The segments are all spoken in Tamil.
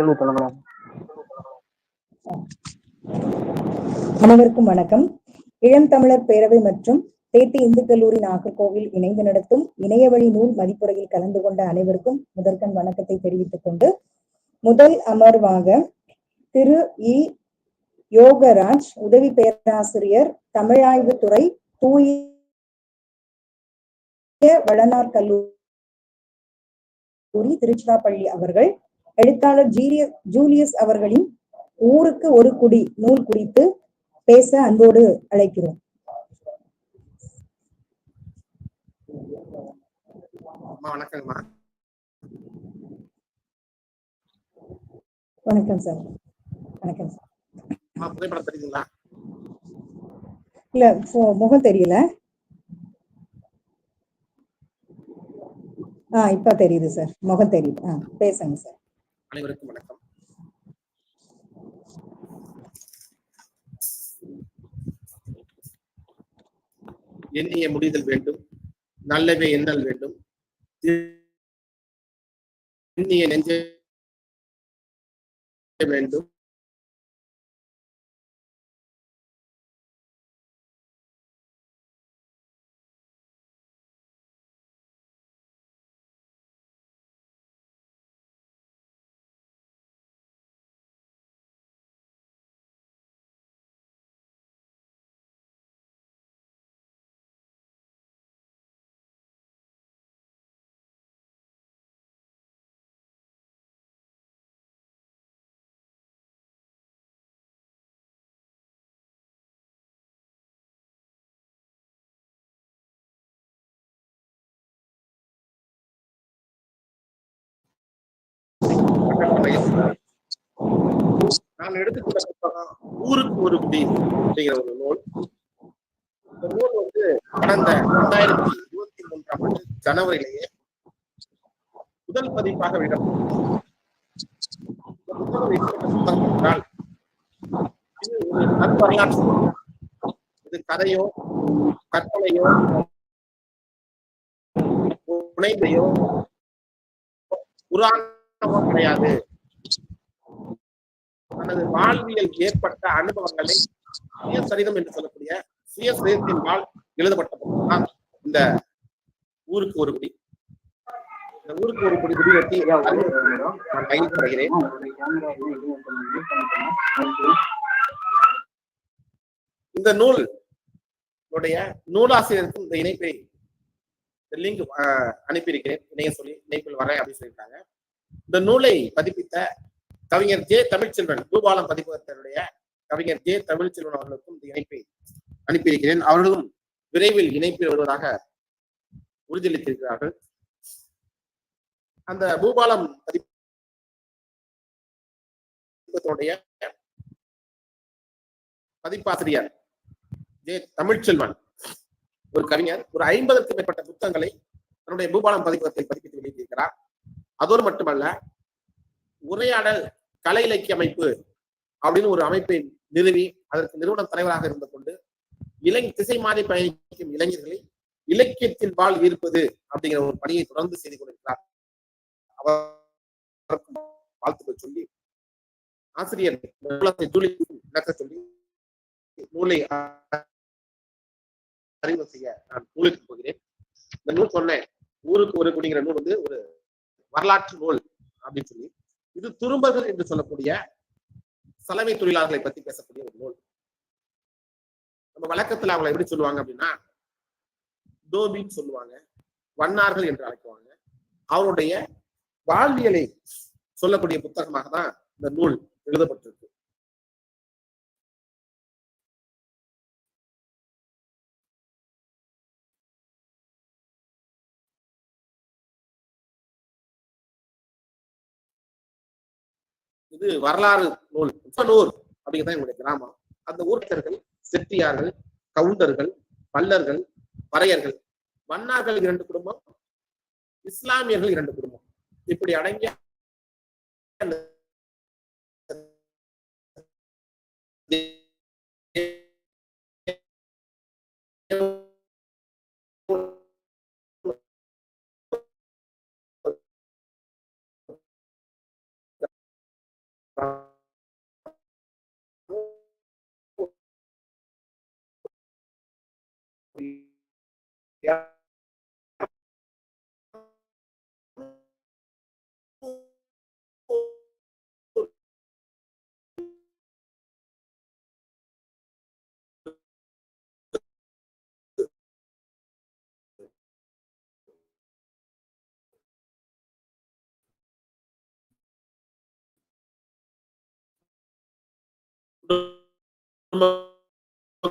கேள்வி தொடங்கலாம் அனைவருக்கும் வணக்கம். இளம் தமிழர் பேரவை மற்றும் தேத்தி இந்து கல்லூரி நாகர்கோவில் இணைந்து நடத்தும் இணையவழி நூல் மதிப்புரையில் கலந்து கொண்ட அனைவருக்கும் முதற்கண் வணக்கத்தை தெரிவித்துக் கொண்டு முதல் அமர்வாக திரு. இ. யோகராஜ் உதவி பேராசிரியர் தமிழாய்வுத்துறை தூய வளனார் கல்லூரி திருச்சிராப்பள்ளி அவர்கள் எழுத்தாளர் ஜீலிய- ஜூலியஸ் அவர்களின் ஊருக்கு ஒரு குடி நூல் குறித்து பேச அன்போடு அழைக்கிறோம். வணக்கங்கம்மா வணக்கம் சார். வணக்கம் சார். அம்மா புகைப்படம் தெரியுதுங்களா? இல்ல முகம் தெரியல. ஆ இப்ப தெரியுது சார். முகம் தெரியுது. ஆ பேசுங்க சார். அனைவருக்கும் வணக்கம். எண்ணிய முடிதல் வேண்டும் நல்லவே எண்ணல் வேண்டும். எண்ணிய நெஞ்ச வேண்டும். நான் எடுத்துக்கொண்ட புத்தகம் ஊருக்கு ஒரு குடி அப்படிங்கிற ஒரு நூல். இந்த நூல் வந்து கடந்த இரண்டாயிரத்தி இருபத்தி மூன்றாம் ஆண்டு ஜனவரியிலேயே முதல் பதிப்பாக வெளியிடப்பட்டது இந்த புத்தகம் எப்படிப்பட்ட புத்தகம் என்றால் இது ஒரு நற்பரலாற்று இது கதையோ கற்பனையோ புனைந்தையோ புராணமோ கிடையாது. தனது வாழ்வியல் ஏற்பட்ட அனுபவங்களை சுயசரிதம் என்று சொல்லக்கூடிய சுயசரிதத்தின்பால் எழுதப்பட்ட புத்தகம் இந்த ஊருக்கு ஒரு குடி. இந்த ஊருக்கு ஒரு குடி குடி பற்றி நான் கையில் தருகிறேன். இந்த நூல் உடைய நூலாசிரியருக்கும் இந்த இணைப்பை லிங்க் அனுப்பியிருக்கிறேன். இணைய சொல்லி இணைப்பில் வரேன் அப்படின்னு சொல்லியிருக்காங்க. இந்த நூலை பதிப்பித்த கவிஞர் ஜே தமிழ்ச்செல்வன் பூபாலம் பதிப்பகத்தினுடைய கவிஞர் ஜே தமிழ்ச்செல்வன் அவர்களுக்கும் இந்த இணைப்பை அனுப்பியிருக்கிறேன். அவர்களும் விரைவில் இணைப்பில் வருவதாக உறுதியளித்திருக்கிறார்கள். அந்த பூபாலம் பதிப்பகத்தினுடைய பதிப்பாசிரியர் ஜே தமிழ்ச்செல்வன் ஒரு கவிஞர் ஒரு ஐம்பதற்கும் மேற்பட்ட புத்தகங்களை தன்னுடைய பூபாலம் பதிப்பகத்தில் பதிப்பித்து வெளியிட்டிருக்கிறார். அதோடு மட்டுமல்ல உரையாடல் கலை இலக்கிய அமைப்பு அப்படின்னு ஒரு அமைப்பை நிறுவி அதற்கு நிறுவன தலைவராக இருந்து கொண்டு இளை திசை மாறி பயணிக்கும் இளைஞர்களை இலக்கியத்தின் பால் ஈர்ப்பது அப்படிங்கிற ஒரு பணியை தொடர்ந்து செய்து கொண்டிருக்கிறார். அவருக்கும் வாழ்த்துக்கள் சொல்லி ஆசிரியர் விளக்க சொல்லி நூலை அறிவு செய்ய நான் நூலுக்கு போகிறேன். இந்த நூல் சொன்னேன். ஊருக்கு ஒரு குடிங்கிற நூல் வந்து ஒரு வரலாற்று நூல் அப்படின்னு சொல்லி இது துரும்பர்கள் என்று சொல்லக்கூடிய சலவை தொழிலாளர்களை பத்தி பேசக்கூடிய ஒரு நூல். நம்ம வழக்கத்துல அவங்களை எப்படி சொல்லுவாங்க அப்படின்னா டோபின்னு சொல்லுவாங்க வண்ணார்கள் என்று அழைக்குவாங்க. அவருடைய வாழ்வியலை சொல்லக்கூடிய புத்தகமாக தான் இந்த நூல் எழுதப்பட்டிருக்கு. இது வரலாறு நூல் உப்பனூர் அப்படிங்கிறதான் எங்களுடைய கிராமம். அந்த ஊர்த்தர்கள் செட்டியார்கள் கவுண்டர்கள் பல்லர்கள் பறையர்கள் மன்னார்கள் இரண்டு குடும்பம் இஸ்லாமியர்கள் இரண்டு குடும்பம். இப்படி அடங்கிய சொல்லக்கூடிய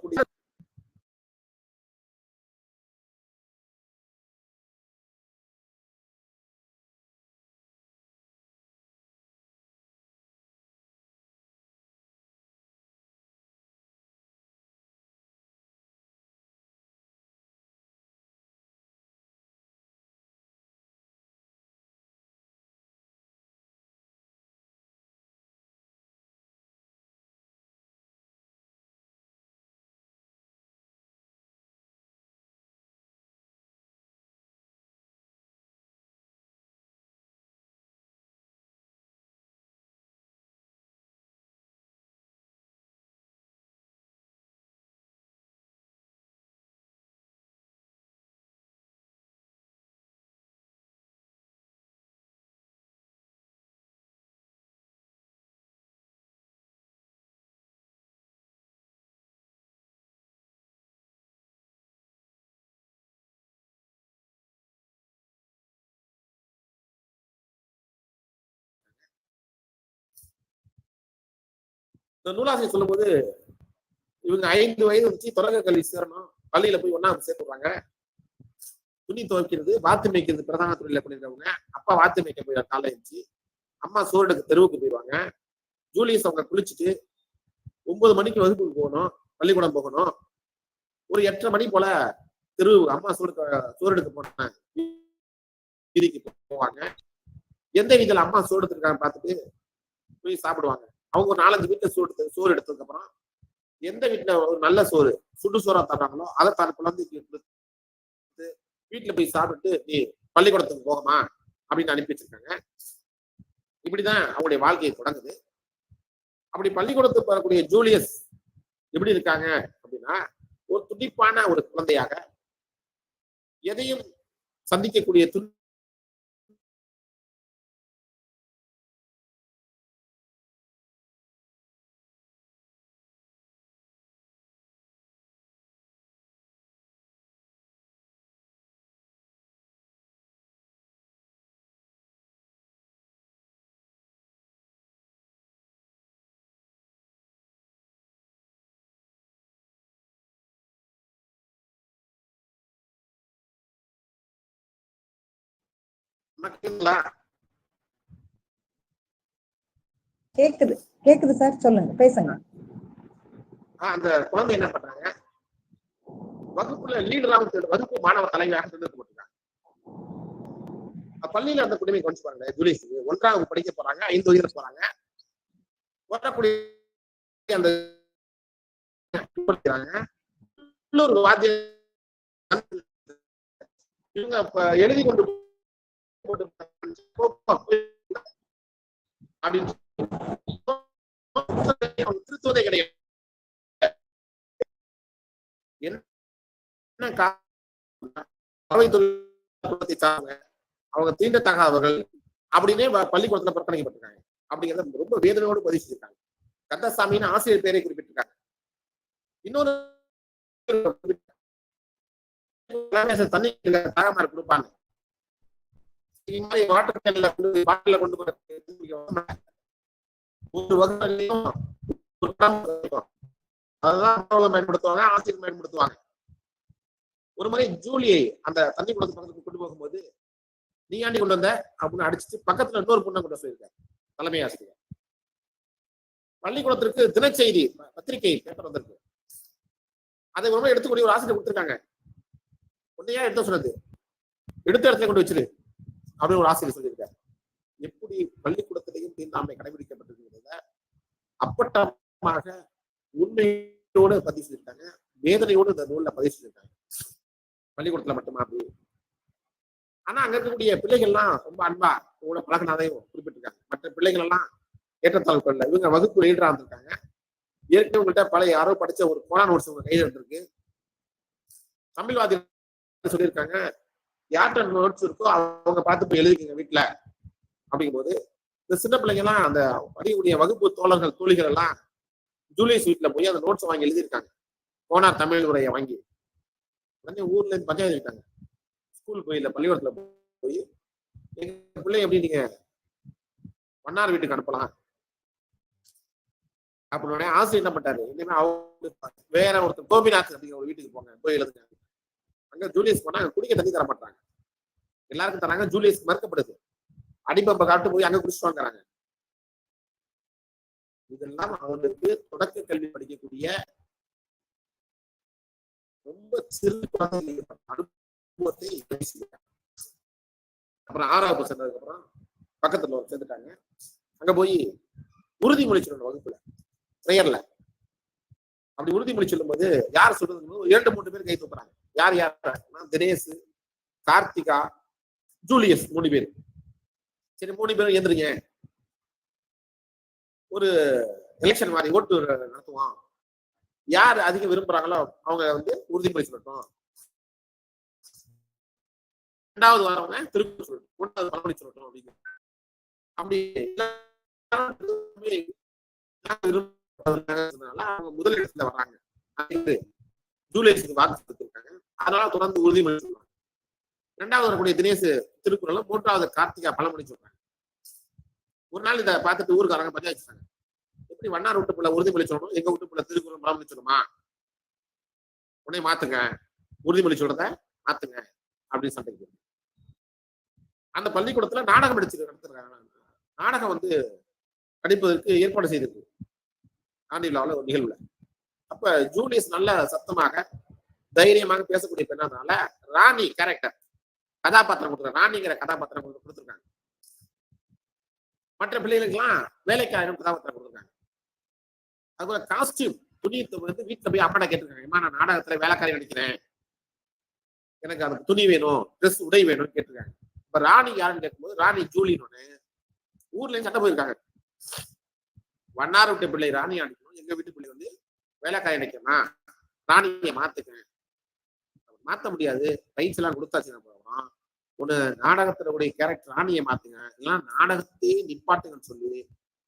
இந்த நூலாசிரியர் சொல்லும்போது இவங்க ஐந்து வயது வச்சு தொடக்க கல்வி சேரணும். பள்ளியில போய் ஒன்னா சேர்த்து விடுறாங்க துணி துவைக்கிறது வாத்து மேய்க்கிறது பிரதான தொழில பண்ணிருக்கவங்க அப்பா வாத்து மேய்க்க போய் காலை எழுந்துச்சு அம்மா சோறுக்கு தெருவுக்கு போயிடுவாங்க. ஜூலியஸ் அவங்க குளிச்சுட்டு ஒன்பது மணிக்கு வகுப்புக்கு போகணும் பள்ளிக்கூடம் போகணும். ஒரு எட்டரை மணி போல தெரு அம்மா சோறு சோறெடுக்க போன வீதிக்கு போவாங்க. எந்த வீதியில அம்மா சோறு எடுத்துருக்காங்க பார்த்துட்டு போய் சாப்பிடுவாங்க. அவங்க ஒரு நாலஞ்சு வீட்டில் சோறு எடுத்து- சோறு எடுத்ததுக்கு அப்புறம் எந்த வீட்டில் ஒரு நல்ல சோறு சுடு சோறாக தர்றாங்களோ அதை தன் குழந்தைக்கு கொடுத்து வீட்டில் போய் சாப்பிட்டு நீ பள்ளிக்கூடத்துக்கு போகமா? அப்படின்னு அனுப்பி வச்சிருக்காங்க. இப்படிதான் அவங்களுடைய வாழ்க்கையை தொடங்குது. அப்படி பள்ளிக்கூடத்துக்கு வரக்கூடிய ஜூலியஸ் எப்படி இருக்காங்க அப்படின்னா ஒரு துடிப்பான ஒரு குழந்தையாக எதையும் சந்திக்கக்கூடிய துன் கேக்குது கேக்குது சார் சொல்லுங்க பேசுங்க. அந்த குழந்தை என்ன பண்றாங்க? வகுப்புல தேர்ந்து- வகுப்பு மாணவ தலைவராக தேர்ந்தெடுக்கப்பட்டிருக்காங்க. பள்ளியில அந்த குடிமை கொஞ்சம் பாருங்க ஜூலியஸ் ஒன்றாம் வகுப்பு படிக்க போறாங்க ஐந்து வயதுல போறாங்க. வரக்கூடிய அந்த வாத்தியம் இவங்க எழுதி கொண்டு அப்படின்னு அவங்க திருத்துவதே கிடையாது அவங்க தீண்டத்தகாதவர்கள் அப்படின்னே பள்ளிக்கூடத்துல புறக்கணிக்கப்பட்டிருக்காங்க அப்படிங்கிறத ரொம்ப வேதனையோடு பதிவு செஞ்சிருக்காங்க கந்தசாமின்னு ஆசிரியர் பேரை குறிப்பிட்டிருக்காங்க இன்னொரு தண்ணி தாகமாறு கொடுப்பாங்க மாதிரி வாட்டர் கேன்ல கொண்டு பாட்டில கொண்டு போய் ஒரு வகுப்புலையும் அதுதான் பயன்படுத்துவாங்க ஆசிரியர் பயன்படுத்துவாங்க. ஒரு முறை ஜூலியை அந்த தண்ணி குளத்து பக்கத்துக்கு கொண்டு போகும்போது நீ ஆண்டி கொண்டு வந்த? அப்படின்னு அடிச்சுட்டு பக்கத்துல இன்னொரு பொண்ணை கொண்டு சொல்லியிருக்காரு தலைமை ஆசிரியர். பள்ளிக்கூடத்திற்கு தினச்செய்தி பத்திரிகை பேப்பர் வந்திருக்கு. அதை ஒரு முறை எடுத்துக்கூடிய ஒரு ஆசிரியர் கொடுத்துருக்காங்க. உன்னையா எடுத்து சொன்னது எடுத்த இடத்துல கொண்டு வச்சிரு. அப்படின்னு ஒரு ஆசிரியர் சொல்லியிருக்காரு எப்படி பள்ளிக்கூடத்திலையும் தீண்டாமை கடைபிடிக்கப்பட்டிருக்கிறத அப்பட்டமாக உண்மையோடு பதிவு செஞ்சிருக்காங்க. வேதனையோடு இந்த நூலில் பதிவு செஞ்சிருக்காங்க. பள்ளிக்கூடத்துல மட்டுமா அப்படி? ஆனா அங்க இருக்கக்கூடிய பிள்ளைகள்லாம் ரொம்ப அன்பா உங்களோட பழகினாதையும் குறிப்பிட்டிருக்காங்க. மற்ற பிள்ளைகள் எல்லாம் ஏற்றத்தாழ்வுகள்ல இவங்க வகுப்பு லீடரா இருந்திருக்காங்க. ஏற்கனவே உங்கள்கிட்ட பழைய யாரோ படிச்ச ஒரு கோனா நோட்ஸ் உங்க கையில் இருந்திருக்கு. தமிழ்வாதி சொல்லியிருக்காங்க யார்கிட்ட நோட்ஸ் இருக்கோ அவங்க பார்த்து போய் எழுதிக்கங்க வீட்டுல அப்படிங்கும்போது இந்த சின்ன பிள்ளைங்க எல்லாம் அந்த படிக்கக்கூடிய வகுப்பு தோழர்கள் தோழிகள் எல்லாம் ஜூலியஸ் வீட்டில் போய் அந்த நோட்ஸ் வாங்கி எழுதியிருக்காங்க. போனார் தமிழ் உரையை வாங்கி. உடனே ஊர்ல இருந்து பஞ்சாயத்து விட்டாங்க ஸ்கூல் போய் இல்லை பள்ளிக்கூடத்துல போய் எங்க பிள்ளை எப்படி நீங்க மன்னார் வீட்டுக்கு அனுப்பலாம்? அப்படின்னு ஆசிரியர் என்ன பண்ணாரு இனிமே அவங்க வேற ஒருத்தர் கோபிநாத் அப்படிங்கிற ஒரு வீட்டுக்கு போங்க போய் எழுதுங்க. அங்க ஜூலியஸ் போனா அங்க குடிக்க தண்ணி தர மாட்டாங்க. எல்லாருக்கும் தராங்க ஜூலியஸ் மறுக்கப்படுது. அடிப்பம்ப காட்டு போய் அங்க குடிச்சுட்டு வாங்குறாங்க. இதெல்லாம் அவனுக்கு தொடக்க கல்வி படிக்கக்கூடிய ரொம்ப சிறு அனுபவத்தை அப்புறம் ஆறாவது சென்றதுக்கு அப்புறம் பக்கத்துல ஒரு சேர்ந்துட்டாங்க. அங்க போய் உறுதிமொழி சொல்லணும் வகுப்புல. பிரேயர்ல அப்படி உறுதிமொழி சொல்லும்போது யார் சொல்றது இரண்டு மூன்று பேர் கை தூக்குறாங்க. யார் யார்? தினேஷ் கார்த்திகா ஜூலியஸ் மூணு பேர். சரி மூணு பேரும் எந்திரிங்க ஒரு எலெக்ஷன் மாதிரி ஓட்டு நடத்துவோம். யார் அதிகம் விரும்புறாங்களோ அவங்க வந்து உறுதிமொழி சொல்லட்டும். ரெண்டாவது வரவங்க திருப்பி சொல்லட்டும். மூணாவது மறுபடி சொல்லட்டும் அப்படின்னு. அப்படி அவங்க முதல் இடத்துல வர்றாங்க. அப்படின்னு ஜூலியஸுக்கு வாக்கு கொடுத்துருக்காங்க. அதனால தொடர்ந்து உறுதிமொழி சொல்றாங்க. ரெண்டாவது வரக்கூடிய தினேஷ் திருக்குறளும் மூன்றாவது கார்த்திகா பழமொழி சொல்றாங்க. ஒரு நாள் இதை பார்த்துட்டு ஊருக்காரங்க பஞ்சாயத்து எப்படி வண்ணார் விட்டு பிள்ளை உறுதிமொழி சொல்லணும்? எங்க விட்டு பிள்ளை திருக்குறள் பழமொழி சொல்லுமா? உடனே மாத்துங்க. உறுதிமொழி சொல்றத மாத்துங்க அப்படின்னு சண்டைக்கு அந்த பள்ளிக்கூடத்துல நாடகம் நடிச்சு நடத்துறாங்க. நாடகம் வந்து நடிப்பதற்கு ஏற்பாடு செய்திருக்கு. ஆண்டு விழாவில் ஒரு நிகழ்வுல. அப்ப ஜூலியஸ் நல்ல சத்தமாக தைரியமாக பேசக்கூடிய பெண்ணாதனால ராணி கேரக்டர் கதாபாத்திரம் கொடுத்துருக்காங்க ராணிங்கிற கதாபாத்திரம் கொடுத்துருக்காங்க. மற்ற பிள்ளைகளுக்கெல்லாம் வேலைக்காரன் கதாபாத்திரம் கொடுத்துருக்காங்க. அதுபோல காஸ்டியூம் துணி வந்து வீட்டுல போய் அப்பாட கேட்டிருக்காங்க. ஏமா நான் நாடகத்துல வேலைக்காரி நடிக்கிறேன். எனக்கு அதுக்கு துணி வேணும் ட்ரெஸ் உடை வேணும்னு கேட்டிருக்காங்க. இப்ப ராணி யாருன்னு கேட்கும்போது ராணி ஜூலின்னு ஊர்ல இருந்து சட்டம் போயிருக்காங்க. வண்ணார் விட்டு பிள்ளை ராணி அடிக்கணும் எங்க வீட்டு பிள்ளை வந்து வேலைக்காய் நினைக்கணும் ராணியை மாத்துக்க மாத்த முடியாது. ரைட்ஸ் எல்லாம் கொடுத்தாச்சு நம்ம போறோம் ஒண்ணு நாடகத்துல உடைய கேரக்டர் ராணியை மாத்துங்க. இல்லைன்னா நாடகத்தையே நிப்பாட்டுங்கன்னு சொல்லி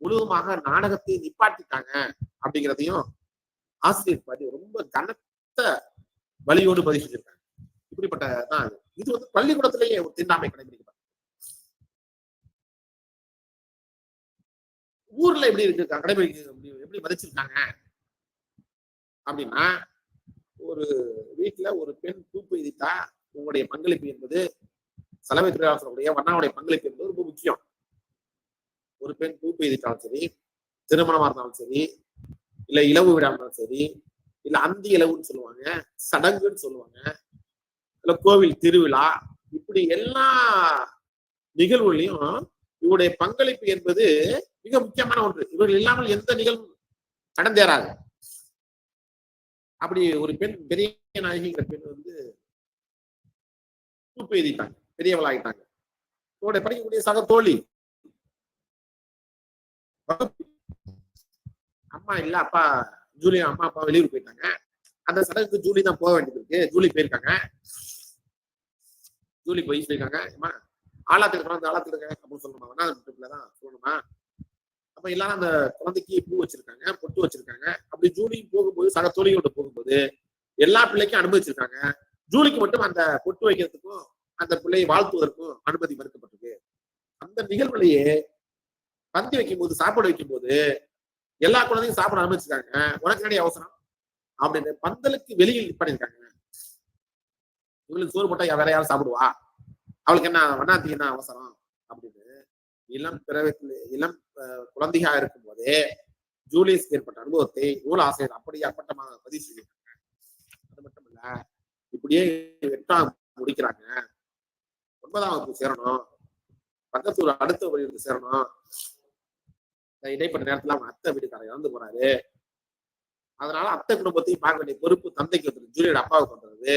முழுவதுமாக நாடகத்தையே நிப்பாட்டிட்டாங்க அப்படிங்கிறதையும் ஆசிரியர் பாதி ரொம்ப கனத்த வழியோடு பதிவு செஞ்சிருக்காங்க இப்படிப்பட்ட தான் இது. இது வந்து பள்ளிக்கூடத்திலேயே ஒரு தீண்டாமை கடைபிடிக்கப்பட்ட ஊர்ல எப்படி இருக்கு? கடைபிடிக்க எப்படி மதிச்சிருக்காங்க? அப்படின்னா ஒரு வீட்டுல ஒரு பெண் தூப்பு எதித்தா உங்களுடைய பங்களிப்பு என்பது சலவை துறையாளர்களுடைய வண்ணாவுடைய பங்களிப்பு என்பது ரொம்ப முக்கியம். ஒரு பெண் தூப்பு எதிர்த்தாலும் சரி திருமணமா இருந்தாலும் சரி இல்ல இலவு விழா இருந்தாலும் சரி இல்ல அந்தி இலவுன்னு சொல்லுவாங்க சடங்குன்னு சொல்லுவாங்க இல்ல கோவில் திருவிழா இப்படி எல்லா நிகழ்வுகளையும் இவருடைய பங்களிப்பு என்பது மிக முக்கியமான ஒன்று. இவர்கள் இல்லாமல் எந்த நிகழ்வும் நடந்தேறாது. அப்படி ஒரு பெண் பெரிய நாயகிங்கிற பெண் வந்து தூப்பு எழுதிட்டாங்க பெரியவளாகிட்டாங்க அவருடைய படிக்கக்கூடிய சக தோழி. அம்மா இல்ல அப்பா ஜூலி அம்மா அப்பா வெளியூர் போயிட்டாங்க. அந்த சடங்குக்கு ஜூலி தான் போக வேண்டியது இருக்கு. ஜூலி போயிருக்காங்க. ஜூலி போய் சொல்லியிருக்காங்க ஆளாத்துக்கு பிறந்து ஆளாத்துக்கு அப்படின்னு சொல்லணுமா வேணா தான் சொல்லணுமா? அப்ப எல்லாரும் அந்த குழந்தைக்கு பூ வச்சிருக்காங்க பொட்டு வச்சிருக்காங்க. அப்படி ஜூலி போகும்போது சக தோழிகளோட போகும்போது எல்லா பிள்ளைக்கும் அனுமதிச்சிருக்காங்க. ஜூலிக்கு மட்டும் அந்த பொட்டு வைக்கிறதுக்கும் அந்த பிள்ளையை வாழ்த்துவதற்கும் அனுமதி மறுக்கப்பட்டிருக்கு அந்த நிகழ்வுலயே பந்தி வைக்கும் போது சாப்பாடு வைக்கும் போது எல்லா குழந்தையும் சாப்பிட அனுமதிச்சிருக்காங்க. உனக்கு நிறைய அவசரம்? அப்படின்னு பந்தலுக்கு வெளியில் பண்ணிருக்காங்க இவளுக்கு சோறு போட்டா வேற யாரும் சாப்பிடுவா? அவளுக்கு என்ன வண்ணாத்தி என்ன அவசரம்? அப்படின்னு. இளம் பிறவித்தில் இளம் அஹ், குழந்தையா இருக்கும் போதே ஜூலியஸ்க்கு ஏற்பட்ட அனுபவத்தை நூல் ஆசிரியர் அப்படியே அப்பட்டமாக பதிவு செய்திருக்காங்க அது மட்டும் இல்ல இப்படியே எட்டாம் முடிக்கிறாங்க. ஒன்பதாம் வகுப்பு சேரணும். பக்கத்து ஊர் அடுத்த வழியிற்கு சேரணும். இடைப்பட்ட நேரத்துல அவங்க அத்தை வீட்டுக்காரர் இறந்து போறாரு. அதனால அத்தை குடும்பத்தையும் பார்க்க வேண்டிய பொறுப்பு தந்தைக்கு வந்துருக்கு ஜூலியோட அப்பாவுக்கு வந்துடுது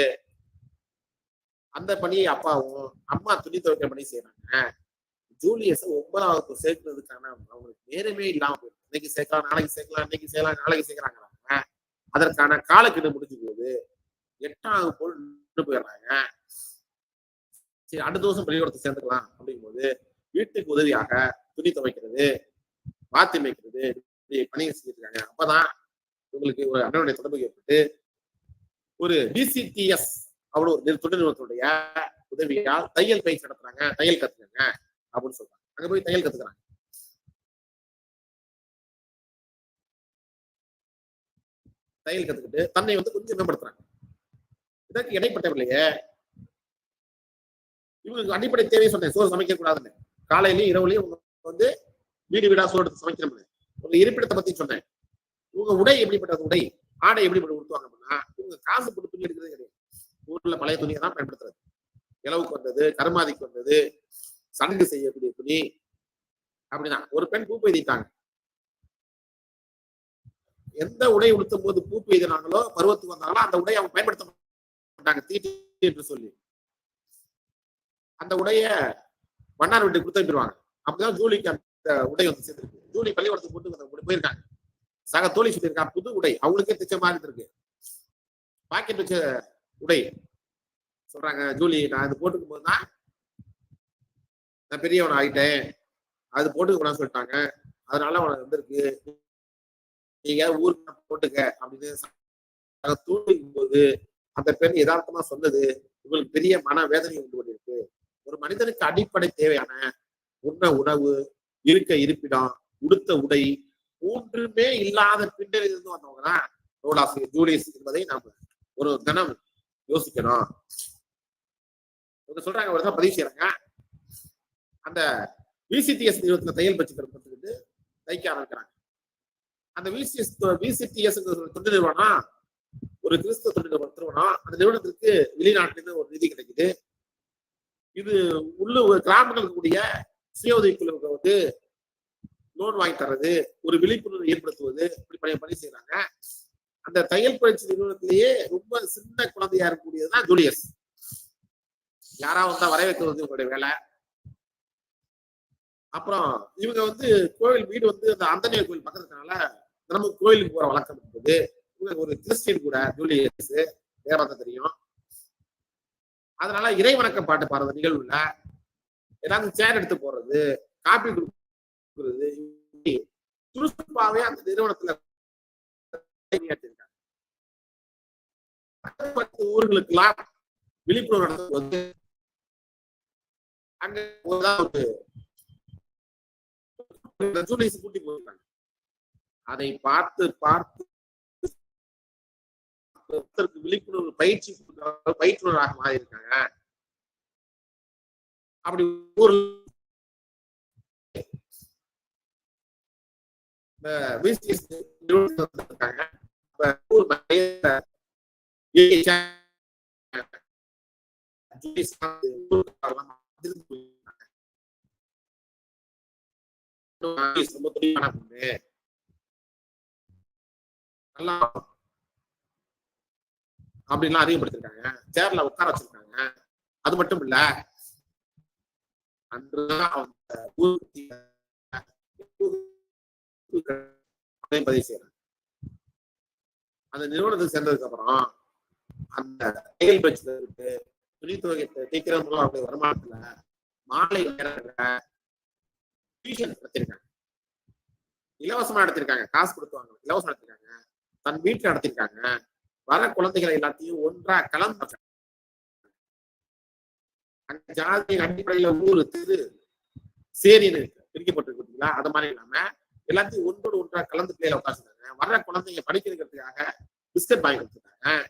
அந்த பணியை அப்பாவும் அம்மா துணி துவைக்கிற பணி செய்யறாங்க ஜூலியஸ் ஒன்பதாம் வகுப்பு சேர்க்கிறதுக்கான அவங்களுக்கு நேரமே இல்லாம போயிருக்கு இன்னைக்கு சேர்க்கலாம் நாளைக்கு சேர்க்கலாம் இன்னைக்கு சேர்க்கலாம் நாளைக்கு சேர்க்கிறாங்க அதற்கான காலக்கெடு முடிஞ்சு போகுது. எட்டாம் வகுப்பு நின்று போயிடுறாங்க. சரி அடுத்த வருஷம் பள்ளிக்கூடத்தை சேர்ந்துக்கலாம் அப்படிங்கும்போது வீட்டுக்கு உதவியாக துணி துவைக்கிறது வாத்தி வைக்கிறது இப்படி பணிகள் செஞ்சிருக்காங்க இருக்காங்க அப்பதான் உங்களுக்கு ஒரு அண்ணனுடைய தொடர்பு ஏற்பட்டு ஒரு பிசிடிஎஸ் அவ்வளோ ஒரு தொண்டு நிறுவனத்துடைய உதவியால் தையல் பயிற்சி நடத்துறாங்க தையல் கத்துக்கங்க அப்படின்னு சொல்றாங்க. அங்க போய் தையல் கத்துக்கிறாங்க. தையல் கத்துக்கிட்டு தன்னை வந்து கொஞ்சம் மேம்படுத்துறாங்க. இதற்கு இடைப்பட்டவில்லையே இவங்களுக்கு அடிப்படை தேவையை சொன்னேன். சோறு சமைக்க கூடாதுன்னு. காலையிலயும் இரவுலயும் வந்து வீடு வீடா சோறு எடுத்து சமைக்கணும் உங்க இருப்பிடத்தை பத்தி சொன்னேன். இவங்க உடை எப்படிப்பட்டது? உடை ஆடை எப்படிப்பட்ட உடுத்துவாங்க அப்படின்னா இவங்க காசு போட்டு துணி எடுக்கிறது கிடையாது. ஊர்ல பழைய துணியை தான் பயன்படுத்துறது. இலவுக்கு வந்தது கருமாதிக்கு வந்தது சடங்கு செய்யக்கூடிய துணி அப்படிதான். ஒரு பெண் பூ பெய்திட்டாங்க எந்த உடை உடுத்தும் போது பூ பெய்தினாங்களோ பருவத்துக்கு வந்தாங்களோ அந்த உடையை அவங்க பயன்படுத்த மாட்டாங்க. தீட்டி என்று சொல்லி. அந்த உடைய மன்னார் வீட்டுக்கு கொடுத்து அனுப்பிடுவாங்க. அப்படிதான் ஜூலிக்கு அந்த உடை வந்து சேர்ந்துருக்கு. ஜூலி பள்ளிக்கூடத்துக்கு போட்டு போயிருக்காங்க. சக தோழி சொல்லியிருக்காங்க புது உடை. அவங்களுக்கே திச்ச மாதிரி இருக்கு. பாக்கெட் வச்ச உடை. சொல்றாங்க ஜூலி நான் இது போட்டுக்கும் போது தான் நான் பெரியவன் ஆயிட்டேன். அது போட்டுக்க சொல்லிட்டாங்க. அதனால அவனை வந்திருக்கு. நீங்க ஊருக்கு போட்டுக்க அப்படின்னு சக தூண்டிக்கும் போது அந்த பெண் யதார்த்தமா சொன்னது உங்களுக்கு பெரிய மன வேதனை உண்டு பண்ணியிருக்கு ஒரு மனிதனுக்கு அடிப்படை தேவையான உண்ண உணவு இருக்க இருப்பிடம் உடுத்த உடை மூன்றுமே இல்லாத பின்னணியிலிருந்து வந்தவங்க தான் ரோடாசிரியர் ஜூலியஸ் என்பதை நாம ஒரு தினம் யோசிக்கணும். சொல்றாங்க ஒரு தான் பதிவு செய்யறாங்க அந்த விசிடிஎஸ் நிறுவனத்தில் தையல் பயிற்சி கற்றுக்கிட்டு தைக்க ஆரம்பிக்கிறாங்க. அந்த விசிஎஸ் விசிடிஎஸ் தொண்டு நிறுவனம்? ஒரு கிறிஸ்துவ தொண்டு நிறுவனம்? திருவனம் அந்த நிறுவனத்திற்கு வெளிநாட்டிலிருந்து ஒரு நிதி கிடைக்குது. இது உள்ள கிராமங்களுக்கு கூடிய சுய உதவி குழுவுக்கு வந்து லோன் வாங்கி தர்றது ஒரு விழிப்புணர்வு ஏற்படுத்துவது இப்படி பழைய பணி செய்யறாங்க அந்த தையல் பயிற்சி நிறுவனத்திலேயே ரொம்ப சின்ன குழந்தையா இருக்கக்கூடியதுதான் ஜூலியஸ். யாராவது வந்தா வரவேற்கிறது உங்களுடைய வேலை? அப்புறம் இவங்க வந்து கோவில் வீடு வந்து அந்த ஆந்தனியர் கோவில் பக்கத்துனால இருக்கனால தினமும் கோயிலுக்கு போற வழக்கம் இருக்குது இவங்க ஒரு கிறிஸ்டின் கூட ஜூலியஸ் வேற தெரியும் அதனால இறை வணக்கம் பாட்டு பாடுறது நிகழ்வுல ஏதாவது சேர் எடுத்து போடுறது காப்பி கொடுக்கறது சுறுசுறுப்பாவே அந்த நிறுவனத்துல பணியாற்றியிருக்காங்க. பக்கத்து ஊர்களுக்கெல்லாம் விழிப்புணர்வு நடத்தும் போது அங்க ஒரு ஒரு கூட்டி போயிருக்காங்க. அதை பார்த்து பார்த்து ஒருத்தருக்கு விழிப்புணர்வு பயிற்சி பயிற்றுனராக மாறி இருக்காங்க அப்படி ஒரு இருக்காங்க ரொம்ப துணிவான பொண்ணு. நல்லா அப்படின்லாம் அறிவுப்படுத்திருக்காங்க சேர்ல உட்கார வச்சிருக்காங்க. அது மட்டும் இல்ல அன்றுதான் அவங்க பதிவு செய்யறாங்க. அந்த நிறுவனத்துக்கு சேர்ந்ததுக்கு அப்புறம் அந்த தையல் பிரச்சனை இருக்கு துணி துவகை தைக்கிற மூலம் அவங்க வருமானத்துல மாலை நேரத்துல டியூஷன் நடத்திருக்காங்க. இலவசமா நடத்திருக்காங்க. காசு கொடுத்துவாங்க இலவசம் நடத்திருக்காங்க. தன் வீட்டுல நடத்திருக்காங்க. வர குழந்தைகளை எல்லாத்தையும் ஒன்றா கலந்து அங்க ஜாதியின் அடிப்படையில ஊரு திரு சேரின்னு இருக்கு. பிரிக்கப்பட்டிருக்கு பார்த்தீங்களா? அது மாதிரி இல்லாம எல்லாத்தையும் ஒன்றோடு ஒன்றா கலந்து பிள்ளையில உட்காந்துருக்காங்க வர்ற குழந்தைங்க படிக்கிறதுக்காக பிஸ்கட் வாங்கி கொடுத்துருக்காங்க.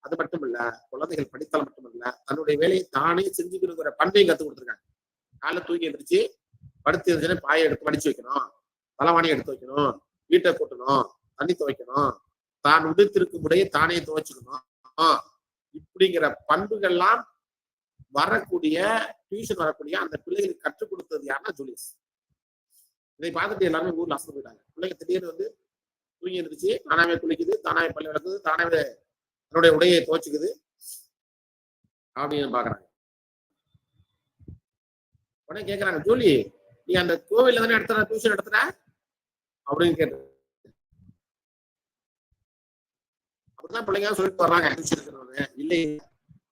அது மட்டும் இல்ல குழந்தைகள் படித்தால் மட்டும் இல்ல தன்னுடைய வேலையை தானே செஞ்சுக்கணுங்கிற பண்பையும் கத்து கொடுத்துருக்காங்க. காலை தூங்கி எந்திரிச்சு படுத்து இருந்துச்சுன்னா பாயை எடுத்து மடிச்சு வைக்கணும். தலைவாணி எடுத்து வைக்கணும். வீட்டை கூட்டணும். தண்ணி துவைக்கணும். தான் உடுத்திருக்கும் உடையை தானே துவைச்சுக்கணும். இப்படிங்கிற பண்புகள்லாம் வரக்கூடிய டியூஷன் வரக்கூடிய அந்த பிள்ளைகளுக்கு கற்றுக் கொடுத்தது யாருன்னா ஜூலியஸ். இதை பார்த்துட்டு எல்லாருமே ஊர்ல அசந்து போயிட்டாங்க. பிள்ளைங்க திடீர்னு வந்து தூங்கி இருந்துச்சு தானாவே குளிக்குது தானாவே பள்ளி வளர்க்குது தானாவே தன்னுடைய உடையை துவைச்சுக்குது. அப்படின்னு பாக்குறாங்க உடனே கேக்குறாங்க ஜூலி நீ அந்த கோவில்ல தானே எடுத்த டியூஷன் நடத்துற அப்படின்னு கேட்டு அப்படிதான் பிள்ளைங்க சொல்லிட்டு வர்றாங்க டியூஷன் இல்லை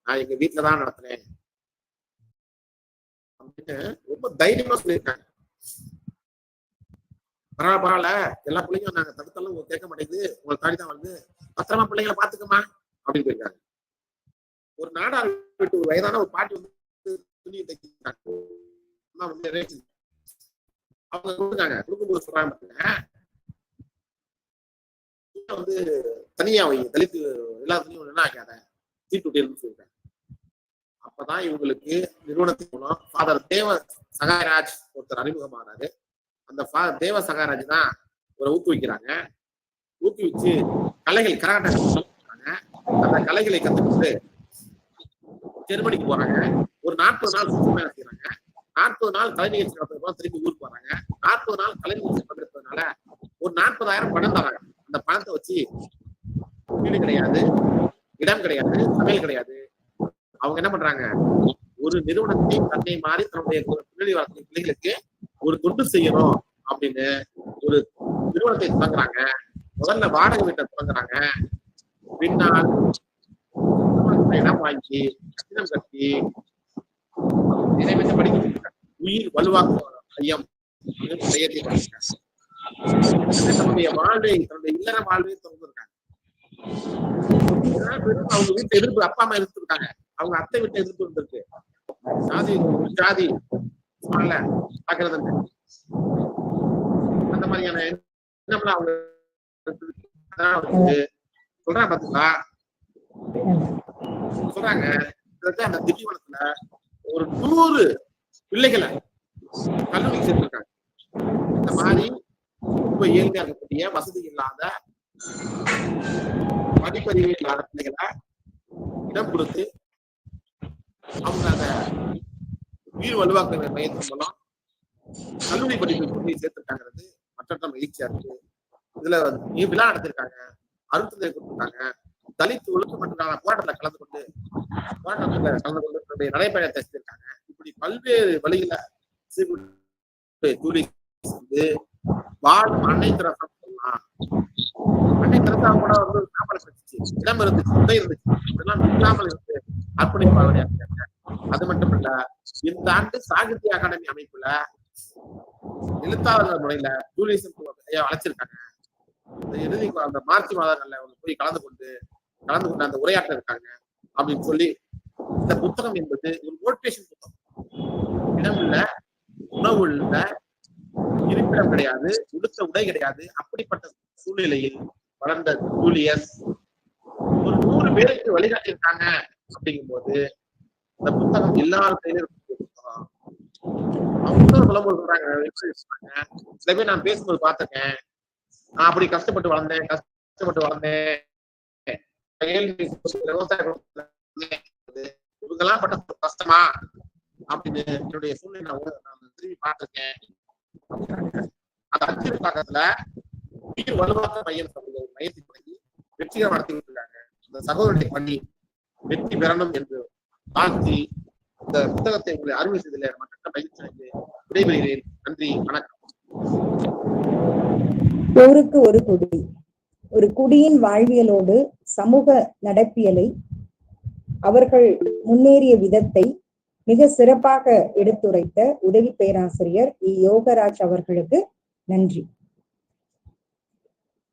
நான் எங்க வீட்டுல தான் நடத்துறேன். அப்படின்னு ரொம்ப தைரியமா சொல்லியிருக்காங்க. பரவாயில்ல பரவாயில்ல. எல்லா பிள்ளைங்களும் நாங்க தடுத்தாலும் உங்களுக்கு கேட்க மாட்டேங்குது. உங்களை தாடி தான் வந்து பத்திரமா பிள்ளைங்களை பாத்துக்கமா அப்படின்னு போயிருக்காங்க. ஒரு நாடார் வீட்டு ஒரு வயதான ஒரு பாட்டி வந்து துணியை தைக்கிறாங்க. வந்து அவங்க கொடுத்தாங்க. கொடுக்கும்போது சொல்றாங்க வந்து தனியா வை தலித்து எல்லாத்துலயும் என்ன ஆக்காத தீட்டு விட்டிருன்னு சொல்லிட்டாங்க அப்பதான் இவங்களுக்கு நிறுவனத்தின் மூலம் ஃபாதர் தேவ சகாராஜ் ஒருத்தர் அறிமுகமானாரு. அந்த ஃபாதர் தேவ சகாராஜ் தான் இவரை ஊக்குவிக்கிறாங்க. ஊக்குவிச்சு கலைகள் கரகாட்டம் அந்த கலைகளை கத்துக்கிட்டு ஜெர்மனிக்கு போறாங்க. ஒரு நாற்பது நாள் சுற்றுப்பயணம் செய்யறாங்க நாற்பது நாள் கலை நிகழ்ச்சி நடத்துறப்ப திரும்பி ஊருக்கு வராங்க நாற்பது நாள் கலை நிகழ்ச்சி பங்கெடுத்ததுனால ஒரு நாற்பதாயிரம் பணம் தராங்க. அந்த பணத்தை வச்சு வீடு கிடையாது இடம் கிடையாது சமையல் கிடையாது. அவங்க என்ன பண்றாங்க? ஒரு நிறுவனத்தை தன்னை மாறி தன்னுடைய ஒரு பின்னாடி பிள்ளைகளுக்கு ஒரு தொண்டு செய்யணும் அப்படின்னு ஒரு நிறுவனத்தை தொடங்குறாங்க. முதல்ல வாடகை வீட்டை தொடங்குறாங்க. பின்னால் இடம் வாங்கி கட்டிடம் கட்டி நிறைவேற்ற படிக்க உயிர் வலுவாக்குவாங்க. ஐயம். மையத்தை தன்னுடைய வாழ்வை தன்னுடைய இல்லற வாழ்வை திறந்திருக்காங்க. அவங்க வீட்டு எதிர்ப்பு அப்பா அம்மா எதிர்த்து இருக்காங்க அவங்க அத்தை வீட்டு எதிர்ப்பு இருந்திருக்கு. ஜாதி ஜாதி சொல்ல பாக்குறது அந்த மாதிரியான எண்ணம்லாம் அவங்க அவங்களுக்கு சொல்றாங்க பாத்தீங்களா? சொல்றாங்க. அந்த திண்டிவனத்துல ஒரு நூறு பிள்ளைகளை கல்லூரிக்கு சேர்த்திருக்காங்க இந்த மாதிரி ரொம்ப ஏழ்மையா இருக்கக்கூடிய வசதி இல்லாத படிப்பறிவு இல்லாத பிள்ளைகளை இடம் கொடுத்து அவங்க அந்த உயிர் வலுவாக்குற மையத்தின் மூலம் கல்லூரி படிப்பு கொண்டு சேர்த்திருக்காங்கிறது மற்ற மகிழ்ச்சியா இருக்கு. இதுல விழா நடத்திருக்காங்க அருட்தந்தை கொடுத்திருக்காங்க. தலித் ஒழுக்கமற்ற போராட்டத்துல கலந்து கொண்டு போராட்டத்துல கலந்து கொண்டு நடைபயணத்தை செஞ்சிருக்காங்க. இப்படி பல்வேறு வழியில வந்து வாழ் அன்னை திறசம் அன்னை திறசா கூட வந்து சாப்பாடு சந்திச்சு இடம் இருந்துச்சு உடை இருந்துச்சு. இதெல்லாம் இல்லாமல் இருந்து அர்ப்பணிப்பாளரையா இருக்காங்க அது மட்டும் இல்ல இந்த ஆண்டு சாகித்ய அகாடமி அமைப்புல எழுத்தாளர் முறையில டூரிசம் அழைச்சிருக்காங்க. இந்த இறுதி அந்த மார்ச் மாதங்கள்ல அவங்க போய் கலந்து கொண்டு கலந்து கொண்டு அந்த உரையாற்ற இருக்காங்க அப்படின்னு சொல்லி இந்த புத்தகம் என்பது ஒரு மோட்டிவேஷன் புத்தகம். இடம் இல்ல உணவு இல்ல இருப்பிடம் கிடையாது உடுத்த உடை கிடையாது. அப்படிப்பட்ட சூழ்நிலையில் வளர்ந்த ஜூலியஸ் ஒரு நூறு பேருக்கு வழிகாட்டியிருக்காங்க அப்படிங்கும்போது இந்த புத்தகம் எல்லார் கையிலும் புத்தகம் அவங்க சொல்லும்போது சொல்றாங்க சில பேர் நான் பேசும்போது பார்த்திருக்கேன். நான் அப்படி கஷ்டப்பட்டு வளர்ந்தேன் கஷ்டப்பட்டு வளர்ந்தேன். ஏழ்மை இவங்கெல்லாம் பட்ட கஷ்டமா? அப்படின்னு என்னுடைய சூழ்நிலை நான் திரும்பி பார்த்திருக்கேன். அந்த அஞ்சு பக்கத்துல உயிர் வலுவாக்க பையன் சொல்லுங்க ஒரு பண்ணி வெற்றிகரம் நடத்திட்டு இருக்காங்க அந்த சகோதரனுடைய பணி வெற்றி பெறணும் என்று வாழ்த்தி இந்த புத்தகத்தை உங்களை அறிவு செய்ததில் மற்ற பயிற்சி அடைந்து விடைபெறுகிறேன். நன்றி வணக்கம். போருக்கு ஒரு குடி. ஒரு குடியின் வாழ்வியலோடு சமூக நடப்பியலை அவர்கள் முன்னேறிய விதத்தை மிக சிறப்பாக எடுத்துரைத்த உதவி பேராசிரியர் இ. யோகராஜ் அவர்களுக்கு நன்றி.